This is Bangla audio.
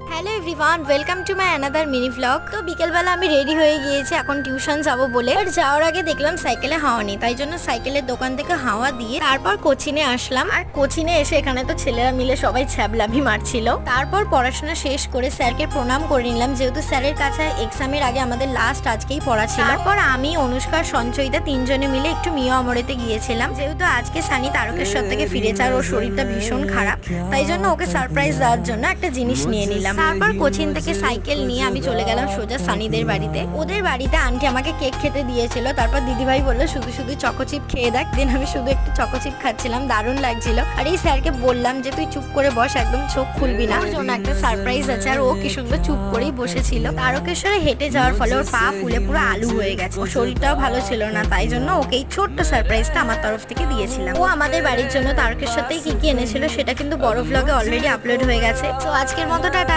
Hello everyone welcome to my another mini vlog তো বিকেলবেলা আমি রেডি হয়ে গিয়েছি, এখন টিউশন যাব বলে। আর যাওয়ার আগে দেখলাম সাইকেলে হাওয়া নেই, তাই জন্য সাইকেলের দোকান থেকে হাওয়া দিয়ে তারপর কোচিনে আসলাম। আর কোচিনে এসে এখানে তো ছেলেরা মিলে সবাই ছ্যাবলামি মারছিল। তারপর পড়াশোনা শেষ করে স্যারকে প্রণাম করে নিলাম, যেহেতু স্যারের কাছে এক্সামের আগে আমাদের লাস্ট আজকেই পড়া ছিল। তারপর আমি অনুষ্কার সঞ্চয়িতা তিনজনে মিলে একটু মিয়া অমরেতে গিয়েছিলাম। যেহেতু আজকে সানি তারকেশ্বর থেকে ফিরেছে আর ওর শরীরটা ভীষণ খারাপ, তাই জন্য ওকে সারপ্রাইজ দেওয়ার জন্য একটা জিনিস নিয়ে নিলাম। তারপর কোচিন থেকে সাইকেল নিয়ে আমি চলে গেলাম সোজা সানিদের বাড়িতে। ওদের বাড়িতে আন্টি আমাকে কেক খেতে দিয়েছিল, তারপর দিদিভাই বলল, শুধু শুধু চকোচিপ খেয়ে দেখ। দিন আমি শুধু একটু চকোচিপ খাচ্ছিলাম, দারুণ লাগছিল। আর এই স্যারকে বললাম যে, তুই চুপ করে বস, একদম চোখ খুলবি না। জন্য একটা সারপ্রাইজ আছে, আর ও কি সুন্দর চুপ করেই বসেছিল। তারকেশ্বরে হেঁটে যাওয়ার ফলে ওর পা ফুলে পুরো আলু হয়ে গেছে। ওর শরীরটাও ভালো ছিল না, তাই জন্য ওকে এই ছোট্ট সারপ্রাইজটা আমার তরফ থেকে দিয়েছিলাম। ও আমাদের বাড়ির জন্য তারকেশ্বর থেকে কি কি এনেছিল, সেটা কিন্তু বড় ভ্লগে অলরেডি আপলোড হয়ে গেছে। তো আজকের মতো, টাটা।